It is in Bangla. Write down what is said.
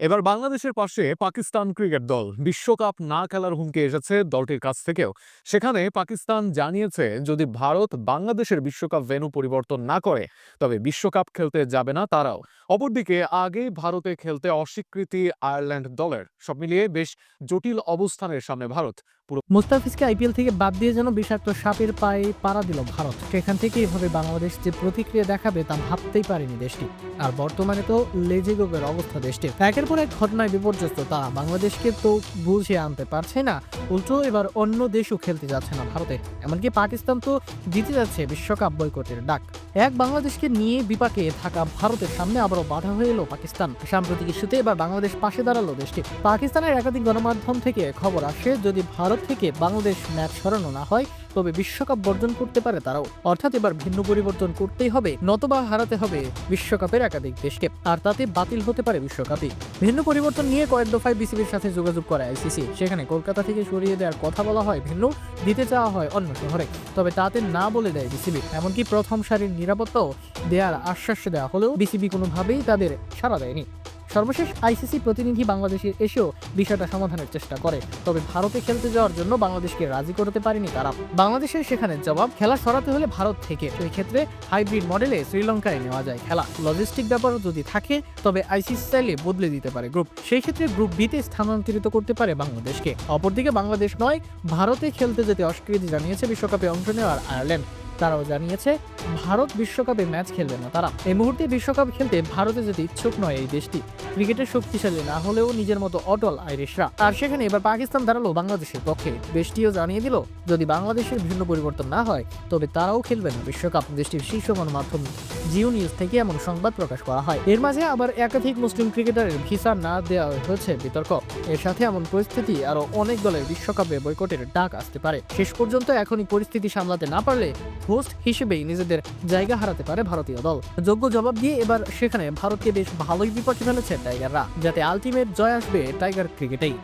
এবার বাংলাদেশের পাশে পাকিস্তান ক্রিকেট দল বিশ্বকাপ না খেলার হুমকি এসেছে দলটির কাছ থেকেও। সেখানে পাকিস্তান জানিয়েছে, যদি ভারত বাংলাদেশের বিশ্বকাপ ভেন্যু পরিবর্তন না করে, তবে বিশ্বকাপ খেলতে যাবে না তারাও। অপরদিকে আগেই ভারতে খেলতে অস্বীকৃতি আয়ারল্যান্ড দলের। সব মিলিয়ে বেশ জটিল অবস্থানের সামনে ভারত। মুস্তাফিজকে আইপিএল থেকে বাদ দিয়ে যেন বিষাক্ত সাপের পায়ে পাড়া দিল ভারত। সেখান থেকে এভাবে বাংলাদেশ যে প্রতিক্রিয়া দেখাবে তা ভাবতেই পারেনি দেশটি। আর বর্তমানে তো লেজেগোবের অবস্থা দেশটির। একের পর এক ঘটনায় বিপর্যস্ত। তারা বাংলাদেশকে তো বুঝে আনতে পারছে না। উল্টো এবার অন্য দেশও খেলতে যাচ্ছে না ভারতে। এমনকি পাকিস্তান তো জিতে যাচ্ছে বিশ্বকাপ বয়কটের ডাক। এক বাংলাদেশকে নিয়ে বিপাকে থাকা ভারতের সামনে আবারও বাধা হয়ে এলো পাকিস্তান। সাম্প্রতিক ইস্যুতে এবার বাংলাদেশ পাশে দাঁড়াল দেশটি। পাকিস্তানের একাধিক গণমাধ্যম থেকে খবর আসে, যদি ভারত থেকে বাংলাদেশ ম্যাচ সরানো না হয়, তবে বিশ্বকাপ বর্জন করতে পারে তারাও। অর্থাৎ এবার ভিন্ন পরিবর্তন করতেই হবে, নতবা হারাতে হবে বিশ্বকাপের একাধিক দেশকে। আর তাতে বাতিল হতে পারে বিশ্বকাপই। ভিন্ন পরিবর্তন নিয়ে কয়েক দফায় বিসিবির সাথে যোগাযোগ করে আইসিসি। সেখানে কলকাতা থেকে সরিয়ে দেওয়ার কথা বলা হয়, ভিন্ন দিতে চাওয়া হয় অন্য শহরে। তবে তাতে না বলে দেয় বিসিবি। এমনকি প্রথম সারির নিরাপত্তাও দেওয়ার আশ্বাস দেওয়া হলেও বিসিবি কোনোভাবেই তাদের সাড়া দেয়নি। সর্বশেষ আইসিসি প্রতিনিধি বাংলাদেশে এসেও বিষয়টা সমাধানের চেষ্টা করে। তবে ভারতে খেলতে যাওয়ার জন্য বাংলাদেশকে রাজি করতে পারেনি তারা। বাংলাদেশের সেখানে জবাব, খেলা সরাতে হলে ভারত থেকে। সেই ক্ষেত্রে হাইব্রিড মডেলে শ্রীলঙ্কায় নেওয়া যায় খেলা। লজিস্টিক ব্যাপারও যদি থাকে, তবে আইসিসি চাইলে বদলে দিতে পারে গ্রুপ। সেই ক্ষেত্রে গ্রুপ বিতে স্থানান্তরিত করতে পারে বাংলাদেশকে। অপরদিকে বাংলাদেশ নয়, ভারতে খেলতে যেতে অস্বীকৃতি জানিয়েছে বিশ্বকাপে অংশ নেওয়ার আয়ারল্যান্ড। তারাও জানিয়েছে, ভারত বিশ্বকাপে ম্যাচ খেলবে না তারা। এই মুহূর্তে বিশ্বকাপ খেলতে ভারতে যেতে ইচ্ছুক নয় এই দেশটি ক্রিকেটের শক্তিশালী না হলেও নিজের মতো অটল আইরিশরা। আর সেখানে এবার পাকিস্তান দাঁড়াল বাংলাদেশের পক্ষে। দেশটিও জানিয়ে দিল, যদি বাংলাদেশের ভিন্ন পরিবর্তন না হয়, তবে তারাও খেলবে না বিশ্বকাপ। দেশটির শীর্ষ গণমাধ্যম জিও নিউজ থেকে এমন সংবাদ প্রকাশ করা হয়। এর মাঝে আবার একাধিক মুসলিম ক্রিকেটারের ভিসা না দেওয়া হয়েছে বিতর্ক। এর সাথে এমন পরিস্থিতি আরও অনেক দলের বিশ্বকাপে বয়কটের ডাক আসতে পারে। শেষ পর্যন্ত এখনই পরিস্থিতি সামলাতে না পারলে হোস্ট হিসেবেই নিজেদের জায়গা হারাতে পারে ভারতীয় দল। যোগ্য জবাব দিয়ে এবার সেখানে ভারতকে বেশ ভালোই বিপক্ষে ফেলেছে টাইগাররা, যাতে আলটিমেট জয় আসবে টাইগার ক্রিকেটেই।